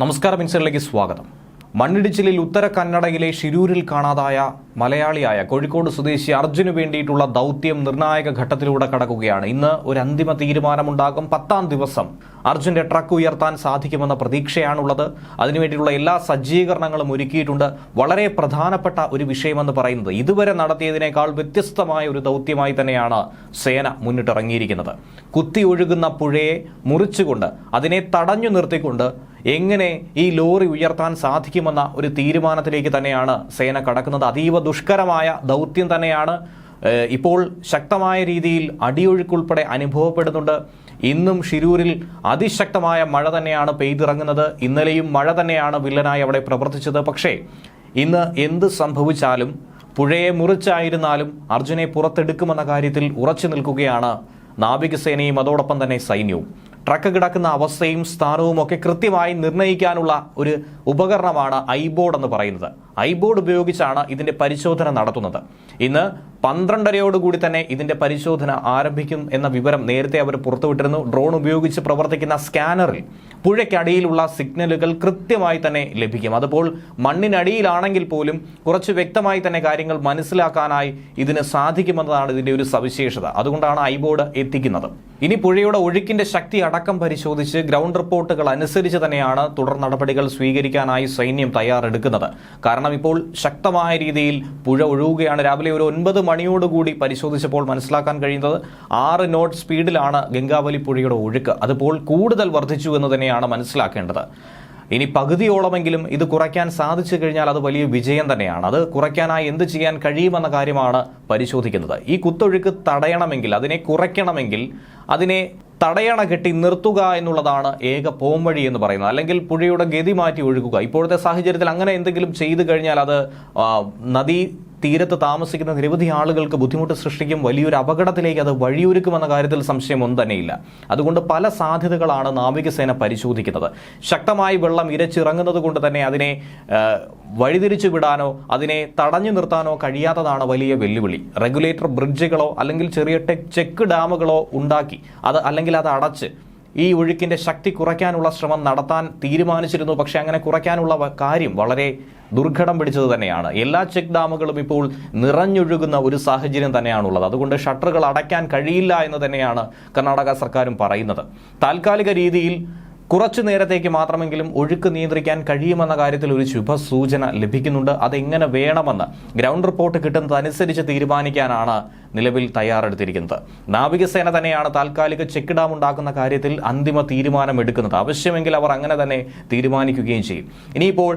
നമസ്കാരം ഇൻസൈഡിലേക്ക് സ്വാഗതം. മണ്ണിടിച്ചിലിൽ ഉത്തര കന്നഡയിലെ ഷിരൂരിൽ കാണാതായ മലയാളിയായ കോഴിക്കോട് സ്വദേശി അർജുന് വേണ്ടിയിട്ടുള്ള ദൗത്യം നിർണായക ഘട്ടത്തിലൂടെ കടക്കുകയാണ്. ഇന്ന് ഒരു അന്തിമ തീരുമാനമുണ്ടാകും. പത്താം ദിവസം അർജുന്റെ ട്രക്ക് ഉയർത്താൻ സാധിക്കുമെന്ന പ്രതീക്ഷയാണുള്ളത്. അതിനുവേണ്ടിയുള്ള എല്ലാ സജ്ജീകരണങ്ങളും ഒരുക്കിയിട്ടുണ്ട്. വളരെ പ്രധാനപ്പെട്ട ഒരു വിഷയമെന്ന് പറയുന്നത് ഇതുവരെ നടത്തിയതിനേക്കാൾ വ്യത്യസ്തമായ ഒരു ദൗത്യമായി തന്നെയാണ് സേന മുന്നിട്ടിറങ്ങിയിരിക്കുന്നത്. കുത്തി ഒഴുകുന്ന പുഴയെ മുറിച്ചുകൊണ്ട് അതിനെ തടഞ്ഞു നിർത്തിക്കൊണ്ട് എങ്ങനെ ഈ ലോറി ഉയർത്താൻ സാധിക്കുമെന്ന ഒരു തീരുമാനത്തിലേക്ക് തന്നെയാണ് സേന കടക്കുന്നത്. അതീവ ദുഷ്കരമായ ദൗത്യം തന്നെയാണ്. ഇപ്പോൾ ശക്തമായ രീതിയിൽ അടിയൊഴുക്കുൾപ്പെടെ അനുഭവപ്പെടുന്നുണ്ട്. ഇന്നും ഷിരൂരിൽ അതിശക്തമായ മഴ തന്നെയാണ് പെയ്തിറങ്ങുന്നത്. ഇന്നലെയും മഴ തന്നെയാണ് വില്ലനായി അവിടെ പ്രവർത്തിച്ചത്. പക്ഷേ ഇന്ന് എന്ത് സംഭവിച്ചാലും പുഴയെ മുറിച്ചായിരുന്നാലും അർജുനെ പുറത്തെടുക്കുമെന്ന കാര്യത്തിൽ ഉറച്ചു നിൽക്കുകയാണ് നാവികസേനയും അതോടൊപ്പം തന്നെ സൈന്യവും. ട്രക്ക് കിടക്കുന്ന അവസ്ഥയും സ്ഥാനവും ഒക്കെ കൃത്യമായി നിർണയിക്കാനുള്ള ഒരു ഉപകരണമാണ് ഐബോർഡ് എന്ന് പറയുന്നത്. ഐബോർഡ് ഉപയോഗിച്ചാണ് ഇതിന്റെ പരിശോധന നടത്തുന്നത്. ഇന്ന് പന്ത്രണ്ടരയോടുകൂടി തന്നെ ഇതിന്റെ പരിശോധന ആരംഭിക്കും എന്ന വിവരം നേരത്തെ അവർ പുറത്തുവിട്ടിരുന്നു. ഡ്രോൺ ഉപയോഗിച്ച് പ്രവർത്തിക്കുന്ന സ്കാനറിൽ പുഴയ്ക്കടിയിലുള്ള സിഗ്നലുകൾ കൃത്യമായി തന്നെ ലഭിക്കും. അതുപോൽ മണ്ണിനടിയിലാണെങ്കിൽ പോലും കുറച്ച് വ്യക്തമായി തന്നെ കാര്യങ്ങൾ മനസ്സിലാക്കാനായി ഇതിന് സാധിക്കുമെന്നതാണ് ഇതിന്റെ ഒരു സവിശേഷത. അതുകൊണ്ടാണ് ഐബോർഡ് എത്തിക്കുന്നത്. ഇനി പുഴയുടെ ഒഴുക്കിന്റെ ശക്തി അടക്കം പരിശോധിച്ച് ഗ്രൗണ്ട് റിപ്പോർട്ടുകൾ അനുസരിച്ച് തന്നെയാണ് തുടർ നടപടികൾ സ്വീകരിക്കാനായി സൈന്യം തയ്യാറെടുക്കുന്നത്. കാരണം ഇപ്പോൾ ശക്തമായ രീതിയിൽ പുഴ ഒഴുകുകയാണ്. രാവിലെ ഒരു ഒൻപത് മണിയോടുകൂടി പരിശോധിച്ചപ്പോൾ മനസ്സിലാക്കാൻ കഴിയുന്നത് ആറ് നോട്ട് സ്പീഡിലാണ് ഗംഗാവലി പുഴയുടെ ഒഴുക്ക്. അതിപ്പോൾ കൂടുതൽ വർദ്ധിച്ചു എന്ന് തന്നെയാണ് മനസ്സിലാക്കേണ്ടത്. ഇനി പകുതിയോളമെങ്കിലും ഇത് കുറയ്ക്കാൻ സാധിച്ചു കഴിഞ്ഞാൽ അത് വലിയ വിജയം തന്നെയാണ്. അത് കുറയ്ക്കാനായി എന്ത് ചെയ്യാൻ കഴിയുമെന്ന കാര്യമാണ് പരിശോധിക്കുന്നത്. ഈ കുത്തൊഴുക്ക് തടയണമെങ്കിൽ അതിനെ കുറയ്ക്കണമെങ്കിൽ അതിനെ തടയണ കെട്ടി നിർത്തുക എന്നുള്ളതാണ് ഏക പോംവഴി എന്ന് പറയുന്നത്. അല്ലെങ്കിൽ പുഴയുടെ ഗതി മാറ്റി ഒഴുകുക. ഇപ്പോഴത്തെ സാഹചര്യത്തിൽ അങ്ങനെ എന്തെങ്കിലും ചെയ്തു കഴിഞ്ഞാൽ അത് നദീ തീരത്ത് താമസിക്കുന്ന നിരവധി ആളുകൾക്ക് ബുദ്ധിമുട്ട് സൃഷ്ടിക്കും വലിയൊരു അപകടത്തിലേക്ക് അത് വഴിയൊരുക്കുമെന്ന കാര്യത്തിൽ സംശയമൊന്നും തന്നെയില്ല. അതുകൊണ്ട് പല സാധ്യതകളാണ് നാവികസേന പരിശോധിക്കുന്നത്. ശക്തമായി വെള്ളം ഇരച്ചിറങ്ങുന്നത് കൊണ്ട് തന്നെ അതിനെ വഴിതിരിച്ചു വിടാനോ അതിനെ തടഞ്ഞു നിർത്താനോ കഴിയാത്തതാണ് വലിയ വെല്ലുവിളി. റെഗുലേറ്റർ ബ്രിഡ്ജുകളോ അല്ലെങ്കിൽ ചെറിയ ടെക് ചെക്ക് ഡാമുകളോ ഉണ്ടാക്കി അത് അല്ലെങ്കിൽ അത് അടച്ച് ഈ ഒഴുക്കിന്റെ ശക്തി കുറയ്ക്കാനുള്ള ശ്രമം നടത്താൻ തീരുമാനിച്ചിരുന്നു. പക്ഷെ അങ്ങനെ കുറയ്ക്കാനുള്ള കാര്യം വളരെ ദുർഘടം പിടിച്ചത് തന്നെയാണ്. എല്ലാ ചെക്ക് ഡാമുകളും ഇപ്പോൾ നിറഞ്ഞൊഴുകുന്ന ഒരു സാഹചര്യം തന്നെയാണുള്ളത്. അതുകൊണ്ട് ഷട്ടറുകൾ അടയ്ക്കാൻ കഴിയില്ല എന്ന് തന്നെയാണ് കർണാടക സർക്കാരും പറയുന്നത്. താൽക്കാലിക രീതിയിൽ കുറച്ചു നേരത്തേക്ക് മാത്രമെങ്കിലും ഒഴുക്ക് നിയന്ത്രിക്കാൻ കഴിയുമെന്ന കാര്യത്തിൽ ഒരു ശുഭസൂചന ലഭിക്കുന്നുണ്ട്. അതെങ്ങനെ വേണമെന്ന് ഗ്രൗണ്ട് റിപ്പോർട്ട് കിട്ടുന്നതനുസരിച്ച് തീരുമാനിക്കാനാണ് നിലവിൽ തയ്യാറെടുത്തിരിക്കുന്നത്. നാവികസേന തന്നെയാണ് താൽക്കാലിക ചെക്ക് ഡാം ഉണ്ടാക്കുന്ന കാര്യത്തിൽ അന്തിമ തീരുമാനം എടുക്കുന്നത് ആവശ്യമെങ്കിൽ അവർ അങ്ങനെ തന്നെ തീരുമാനിക്കുകയും ചെയ്യും. ഇനിയിപ്പോൾ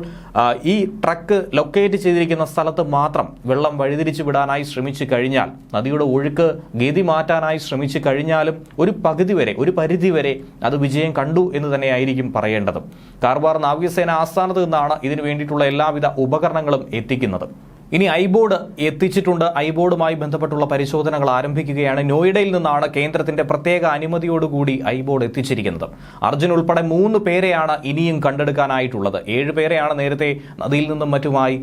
ഈ ട്രക്ക് ലൊക്കേറ്റ് ചെയ്തിരിക്കുന്ന സ്ഥലത്ത് മാത്രം വെള്ളം വഴിതിരിച്ചു വിടാനായി ശ്രമിച്ചു കഴിഞ്ഞാൽ നദിയുടെ ഒഴുക്ക് ഗതി മാറ്റാനായി ശ്രമിച്ചു കഴിഞ്ഞാലും ഒരു പകുതി വരെ ഒരു പരിധി വരെ അത് വിജയം കണ്ടു എന്ന് തന്നെയായിരിക്കും പറയേണ്ടത്. കാർവാർ നാവികസേന ആസ്ഥാനത്ത് നിന്നാണ് ഇതിനു വേണ്ടിയിട്ടുള്ള എല്ലാവിധ ഉപകരണങ്ങളും എത്തിക്കുന്നത്. ഇനി ഐബോർഡ് എത്തിച്ചിട്ടുണ്ട്. ഐബോർഡുമായി ബന്ധപ്പെട്ടുള്ള പരിശോധനകൾ ആരംഭിക്കുകയാണ്. നോയിഡയിൽ നിന്നാണ് കേന്ദ്രത്തിന്റെ പ്രത്യേക അനുമതിയോടുകൂടി ഐബോർഡ് എത്തിച്ചിരിക്കുന്നത്. അർജുൻ ഉൾപ്പെടെ മൂന്ന് പേരെയാണ് ഇനിയും കണ്ടെടുക്കാനായിട്ടുള്ളത്. ഏഴ് പേരെയാണ് നേരത്തെ നദിയിൽ നിന്നും മറ്റുമായി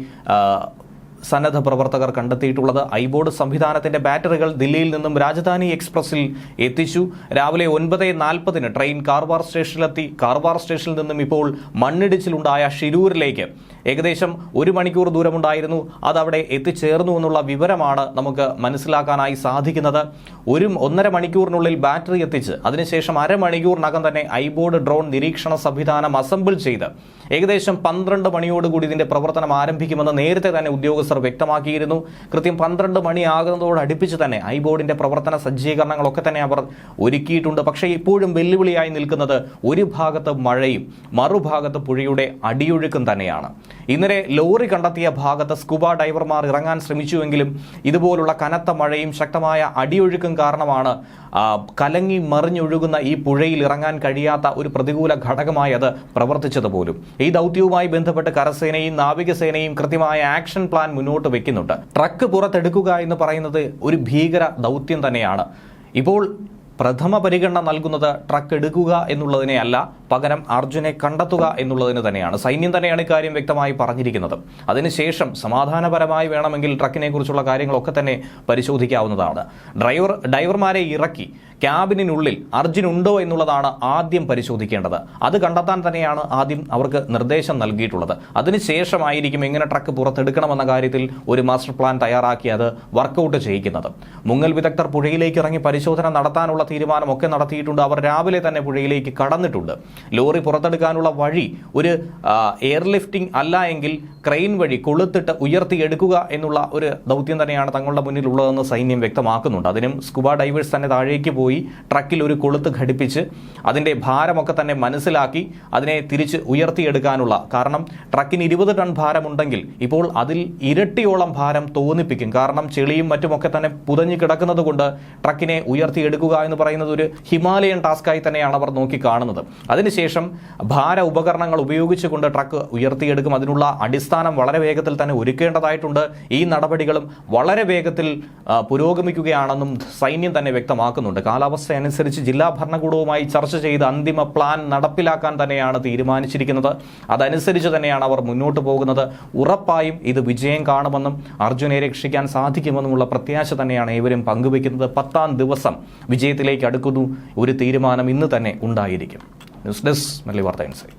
സന്നദ്ധ പ്രവർത്തകർ കണ്ടെത്തിയിട്ടുള്ളത്. ഐബോർഡ് സംവിധാനത്തിന്റെ ബാറ്ററികൾ ദില്ലിയിൽ നിന്നും രാജധാനി എക്സ്പ്രസിൽ എത്തിച്ചു. രാവിലെ ഒൻപത് നാൽപ്പതിന് ട്രെയിൻ കാർവാർ സ്റ്റേഷനിലെത്തി. കാർവാർ സ്റ്റേഷനിൽ നിന്നും ഇപ്പോൾ മണ്ണിടിച്ചിലുണ്ടായ ഷിരൂരിലേക്ക് ഏകദേശം ഒരു മണിക്കൂർ ദൂരമുണ്ടായിരുന്നു. അതവിടെ എത്തിച്ചേർന്നു എന്നുള്ള വിവരമാണ് നമുക്ക് മനസ്സിലാക്കാനായി സാധിക്കുന്നത്. ഒരു ഒന്നര മണിക്കൂറിനുള്ളിൽ ബാറ്ററി എത്തിച്ച് അതിനുശേഷം അരമണിക്കൂറിനകം തന്നെ ഐബോർഡ് ഡ്രോൺ നിരീക്ഷണ സംവിധാനം അസംബിൾ ചെയ്ത് ഏകദേശം പന്ത്രണ്ട് മണിയോടുകൂടി ഇതിന്റെ പ്രവർത്തനം ആരംഭിക്കുമെന്ന് നേരത്തെ തന്നെ ഉദ്യോഗസ്ഥർ വ്യക്തമാക്കിയിരുന്നു. കൃത്യം പന്ത്രണ്ട് മണിയാകുന്നതോടടുപ്പിച്ച് തന്നെ ഐബോർഡിന്റെ പ്രവർത്തന സജ്ജീകരണങ്ങളൊക്കെ തന്നെ അവർ ഒരുക്കിയിട്ടുണ്ട്. പക്ഷേ ഇപ്പോഴും വെല്ലുവിളിയായി നിൽക്കുന്നത് ഒരു ഭാഗത്ത് മഴയും മറുഭാഗത്ത് പുഴയുടെ അടിയൊഴുക്കും തന്നെയാണ്. ഇന്നലെ ലോറി കണ്ടെത്തിയ ഭാഗത്ത് സ്കൂബ ഡൈവർമാർ ഇറങ്ങാൻ ശ്രമിച്ചുവെങ്കിലും ഇതുപോലുള്ള കനത്ത മഴയും ശക്തമായ അടിയൊഴുക്കും കാരണമാണ് കലങ്ങി മറിഞ്ഞൊഴുകുന്ന ഈ പുഴയിൽ ഇറങ്ങാൻ കഴിയാത്ത ഒരു പ്രതികൂല ഘടകമായി അത് പ്രവർത്തിച്ചത് പോലും ഈ ദൗത്യവുമായി ബന്ധപ്പെട്ട് കരസേനയും നാവികസേനയും കൃത്യമായ ആക്ഷൻ പ്ലാൻ മുന്നോട്ട് വെക്കുന്നുണ്ട്. ട്രക്ക് പുറത്തെടുക്കുക എന്ന് പറയുന്നത് ഒരു ഭീകര ദൗത്യം തന്നെയാണ്. ഇപ്പോൾ പ്രഥമ പരിഗണന നൽകുന്നത് ട്രക്ക് എടുക്കുക എന്നുള്ളതിനെ അല്ല പകരം അർജുനെ കണ്ടെത്തുക എന്നുള്ളതിന് തന്നെയാണ്. സൈന്യം തന്നെയാണ് ഇക്കാര്യം വ്യക്തമായി പറഞ്ഞിരിക്കുന്നത്. അതിനുശേഷം സമാധാനപരമായി വേണമെങ്കിൽ ട്രക്കിനെ കുറിച്ചുള്ള കാര്യങ്ങളൊക്കെ തന്നെ പരിശോധിക്കാവുന്നതാണ്. ഡ്രൈവർ ഡ്രൈവർമാരെ ഇറക്കി. ക്യാബിനുള്ളിൽ അർജുൻ ഉണ്ടോ എന്നുള്ളതാണ് ആദ്യം പരിശോധിക്കേണ്ടത്. അത് കണ്ടെത്താൻ തന്നെയാണ് ആദ്യം അവർക്ക് നിർദ്ദേശം നൽകിയിട്ടുള്ളത്. അതിനുശേഷമായിരിക്കും എങ്ങനെ ട്രക്ക് പുറത്തെടുക്കണമെന്ന കാര്യത്തിൽ ഒരു മാസ്റ്റർ പ്ലാൻ തയ്യാറാക്കി അത് വർക്കൗട്ട് ചെയ്യിക്കുന്നത്. മുങ്ങൽ വിദഗ്ധർ പുഴയിലേക്ക് ഇറങ്ങി പരിശോധന നടത്താനുള്ള തീരുമാനമൊക്കെ നടത്തിയിട്ടുണ്ട്. അവർ രാവിലെ തന്നെ പുഴയിലേക്ക് കടന്നിട്ടുണ്ട്. ലോറി പുറത്തെടുക്കാനുള്ള വഴി ഒരു എയർലിഫ്റ്റിംഗ് അല്ല എങ്കിൽ ക്രെയിൻ വഴി കൊളുത്തിട്ട് ഉയർത്തിയെടുക്കുക എന്നുള്ള ഒരു ദൗത്യം തന്നെയാണ് തങ്ങളുടെ മുന്നിലുള്ളതെന്ന് സൈന്യം വ്യക്തമാക്കുന്നുണ്ട്. അതിനും സ്കുബ ഡൈവേഴ്സ് തന്നെ താഴേക്ക് പോയി. ട്രക്കിൽ ഒരു കൊളുത്ത് ഘടിപ്പിച്ച് അതിന്റെ ഭാരമൊക്കെ തന്നെ മനസ്സിലാക്കി അതിനെ തിരിച്ച് ഉയർത്തിയെടുക്കാനുള്ള കാരണം ട്രക്കിന് ഇരുപത് ടൺ ഭാരമുണ്ടെങ്കിൽ ഇപ്പോൾ അതിൽ ഇരട്ടിയോളം ഭാരം തോന്നിപ്പിക്കും. കാരണം ചെളിയും മറ്റുമൊക്കെ തന്നെ പുതഞ്ഞു കിടക്കുന്നത് കൊണ്ട് ട്രക്കിനെ ഉയർത്തിയെടുക്കുക എന്ന് പറയുന്നത് ഒരു ഹിമാലയൻ ടാസ്ക്കായി തന്നെയാണ് അവർ നോക്കി കാണുന്നത്. അതിനുശേഷം ഭാര ഉപകരണങ്ങൾ ഉപയോഗിച്ചുകൊണ്ട് ട്രക്ക് ഉയർത്തിയെടുക്കും. അതിനുള്ള അടിസ്ഥാനം വളരെ വേഗത്തിൽ തന്നെ ഒരുക്കേണ്ടതായിട്ടുണ്ട്. ഈ നടപടികളും വളരെ വേഗത്തിൽ പുരോഗമിക്കുകയാണെന്നും സൈന്യം തന്നെ വ്യക്തമാക്കുന്നുണ്ട്. കാലാവസ്ഥ അനുസരിച്ച് ജില്ലാ ഭരണകൂടവുമായി ചർച്ച ചെയ്ത് അന്തിമ പ്ലാൻ നടപ്പിലാക്കാൻ തന്നെയാണ് തീരുമാനിച്ചിരിക്കുന്നത്. അതനുസരിച്ച് തന്നെയാണ് അവർ മുന്നോട്ട് പോകുന്നത്. ഉറപ്പായും ഇത് വിജയം കാണുമെന്നും അർജുനെ രക്ഷിക്കാൻ സാധിക്കുമെന്നുമുള്ള പ്രത്യാശ തന്നെയാണ് ഏവരും പങ്കുവെക്കുന്നത് പത്താം ദിവസം വിജയത്തിലേക്ക് അടുക്കുന്നു. ഒരു തീരുമാനം ഇന്ന് തന്നെ ഉണ്ടായിരിക്കും. ന്യൂസ് ഡെസ്ക് മല്ലി വാർത്ത ഇൻസൈറ്റ്.